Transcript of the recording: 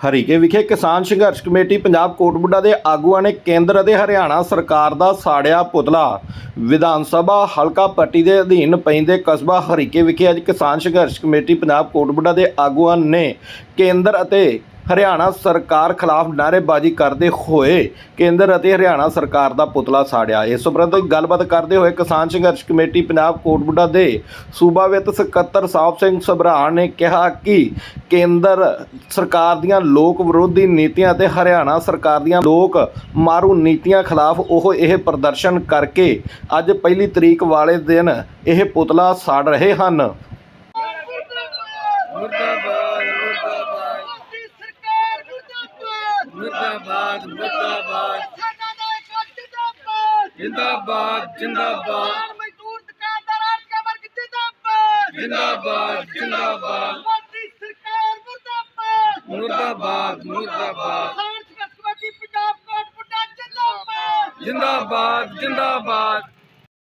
ਹਰੀਕੇ ਵਿਖੇ ਕਿਸਾਨ ਸੰਘਰਸ਼ ਕਮੇਟੀ ਪੰਜਾਬ ਕੋਟਬੁੱਡਾ ਦੇ ਆਗੂਆਂ ਨੇ ਕੇਂਦਰ ਅਤੇ ਹਰਿਆਣਾ ਸਰਕਾਰ ਦਾ ਸਾੜਿਆ ਪੁਤਲਾ। ਵਿਧਾਨ ਸਭਾ ਹਲਕਾ ਪੱਟੀ ਦੇ ਅਧੀਨ ਪੈਂਦੇ ਕਸਬਾ ਹਰੀਕੇ ਵਿਖੇ ਅੱਜ ਕਿਸਾਨ ਸੰਘਰਸ਼ ਕਮੇਟੀ ਪੰਜਾਬ ਕੋਟਬੁੱਡਾ ਦੇ ਆਗੂਆਂ ਨੇ ਕੇਂਦਰ ਅਤੇ ਹਰਿਆਣਾ ਸਰਕਾਰ ਖਿਲਾਫ ਨਾਅਰੇਬਾਜ਼ੀ ਕਰਦੇ ਹੋਏ ਕੇਂਦਰ ਅਤੇ ਹਰਿਆਣਾ ਸਰਕਾਰ ਦਾ ਪੁਤਲਾ ਸਾੜਿਆ। ਇਸ ਉਪਰੰਤ ਗੱਲਬਾਤ ਕਰਦੇ ਹੋਏ ਕਿਸਾਨ ਸੰਘਰਸ਼ ਕਮੇਟੀ ਪੰਜਾਬ ਕੋਟਬੁੱਡਾ ਦੇ ਸੂਬਾ ਵਿੱਤ ਸਕੱਤਰ ਸਾਹਿਬ ਸਿੰਘ ਸਭਰਾਣ ਨੇ ਕਿਹਾ ਕਿ ਕੇਂਦਰ ਸਰਕਾਰ ਦੀਆਂ ਲੋਕ ਵਿਰੋਧੀ ਨੀਤੀਆਂ ਅਤੇ ਹਰਿਆਣਾ ਸਰਕਾਰ ਦੀਆਂ ਲੋਕ ਮਾਰੂ ਨੀਤੀਆਂ ਖਿਲਾਫ ਉਹ ਇਹ ਪ੍ਰਦਰਸ਼ਨ ਕਰਕੇ ਅੱਜ ਪਹਿਲੀ ਤਰੀਕ ਵਾਲੇ ਦਿਨ ਇਹ ਪੁਤਲਾ ਸਾੜ ਰਹੇ ਹਨ। ਮੁਰਦਾਬਾਦ ਮੁਰਦਾਬਾਦ। ਮੁਰਦਾਬਾਦ ਮੁਰਦਾਬਾਦ। ਦਾ ਜਿੰਦਾਬਾਦ ਜਿੰਦਾਬਾਦ। ਜਿੰਦਾਬਾਦ ਮਜ਼ਦੂਰ ਦੁਕਾਨਦਾਰ ਆੜ੍ਹਤੀਆ ਵਰਗ ਜਿੰਦਾਬਾਦ। ਜਿੰਦਾਬਾਦ ਜਿੰਦਾਬਾਦ। ਮੋਦੀ ਸਰਕਾਰ ਮੁਰਦਾਬਾਦ। ਮੁਰਦਾਬਾਦ ਮੁਰਦਾਬਾਦ। ਕਿਸਾਨ ਸੰਘਰਸ਼ ਕਮੇਟੀ ਪੰਜਾਬ ਕੋਟਪੁੱਡਾ ਜਿੰਦਾਬਾਦ। ਜਿੰਦਾਬਾਦ ਜਿੰਦਾਬਾਦ।